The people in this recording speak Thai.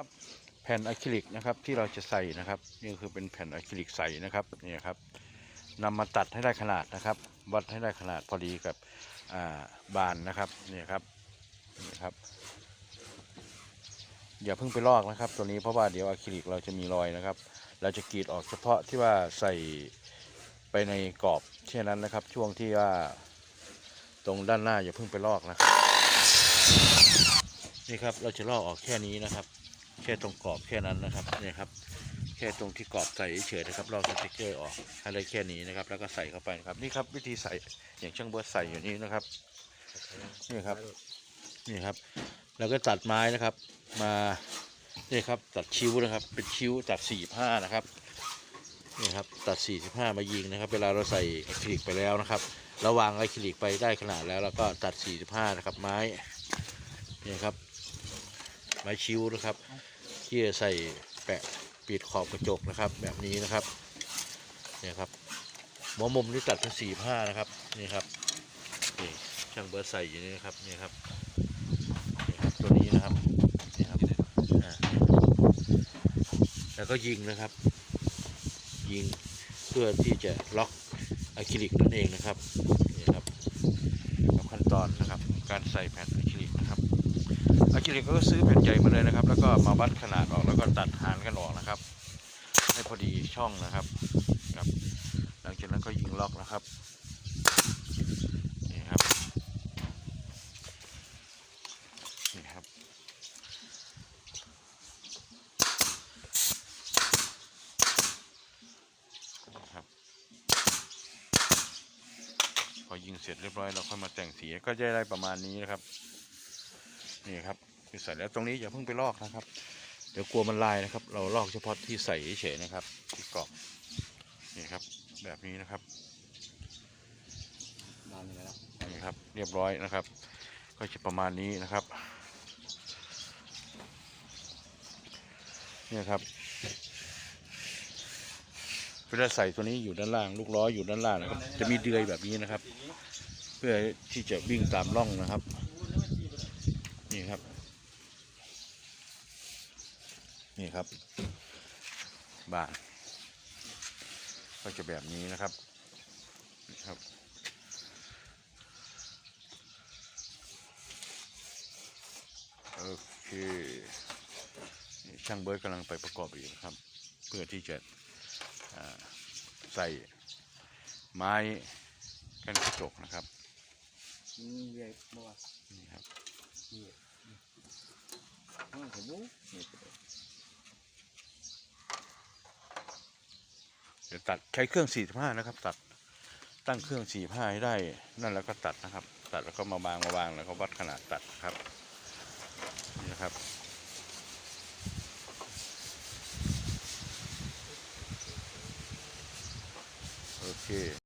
ครับแผ่นอะคริลิกนะครับที่เราจะใส่นะครับนี่คือเป็นแผ่นอะคริลิกใสนะครับนี่ครับนำมาตัดให้ได้ขนาดนะครับ วัดให้ได้ขนาดพอดีกับาบานนะครับนี่ครับนี่ครับ อย่าเพิ่งไปลอกนะครับ ตัวนี้เพราะว่าเดี๋ยวอะคริลิกเราจะมีรอยนะครับ เราจะกรีดออกเฉพาะที่ว่าใส่ไปในกรอบแค่นั้นนะครับ ช่วงที่ว่าตรงด้านหน้าอย่าเพิ่งไปลอกนะครับนี่ครับเราจะลอกออกแค่นี้นะครับ แค่ตรงกรอบแค่นั้นนะครับเนี่ยครับ แค่ตรงที่กรอบใส่เฉยๆนะครับลอกสติ๊กเกอร์ออกให้ได้แค่นี้นะครับ แล้วก็ใส่เข้าไปนะครับ นี่ครับวิธีใส่อย่างช่างเบิร์ดใส่อยู่นี้นะครับนี่ครับนี่ครับแล้วก็ตัดไม้นะครับ มานี่ครับตัดคิ้วนะครับ เป็นคิ้วตัดสี่ห้านะครับนี่ครับตัดสี่สิบห้ามายิงนะครับ เวลาเราใส่อะคริลิกไปแล้วนะครับเราวางอะคริลิกไปได้ขนาดแล้วแล้วก็ตัดสี่สิบห้านะครับไม้นี่ครับ ไม้คิ้วนะครับ ที่จะใส่แปะปิดขอบกระจกนะครับ แบบนี้นะครับเนี่ยครับหัวมุมที่ตัดเป็นสี่ห้านะครับนี่ครับนี่ช่างเบิร์ดใส่อยู่นี่นะครับนี่ครับตัวนี้นะครับนี่ครับแล้วก็ยิงนะครับ ยิงเพื่อที่จะล็อกอะคริลิกนั่นเองนะครับนี่ครับกับขั้นตอนนะครับ การใส่แผ่นอะคริลิก อะคริลิกก็ซื้อแผ่นใหญ่มาเลยนะครับ แล้วก็มาวัดขนาดออกแล้วก็ตัดหารกันออกนะครับ ให้พอดีช่องนะครับครับ หลังจากนั้นก็ยิงล็อกนะครับนี่ครับนี่ครับครับ พอยิงเสร็จเรียบร้อยเราค่อยมาแต่งสีก็จะได้ประมาณนี้นะครับ นี่ครับคือใส่แล้วตรงนี้อย่าเพิ่งไปลอกนะครับ เดี๋ยวกลัวมันลายนะครับ เราลอกเฉพาะที่ใส่เฉยนะครับ ที่กรอบนี่ครับ แบบนี้นะครับนานอยู่แล้วนี่ครับ เรียบร้อยนะครับ ก็จะประมาณนี้นะครับเนี่ยครับเวลาใส่ตัวนี้อยู่ด้านล่าง ลูกล้ออยู่ด้านล่างนะครับ จะมีเดือยแบบนี้นะครับ เพื่อที่จะวิ่งตามร่องนะครับ นี่ครับ นี่ครับ บ้าน ก็จะแบบนี้นะครับนี่ครับโอเคนี่ช่างเบิร์ดกำลังไปประกอบอยู่นะครับ เพื่อที่จะอ่าใส่ไม้กันกระจกนะครับนี่เรียกบ่ว่านี่ครับนี่ผมรู้ นี่เดี๋ยวตัดใช้เครื่อง 45 นะครับ ตัดตั้งเครื่อง 45 ให้ได้ นั่นแล้วก็ตัดนะครับ ตัดแล้วก็มาวางมาวางแล้วก็วัดขนาดตัดนะครับนี่นะครับโอเค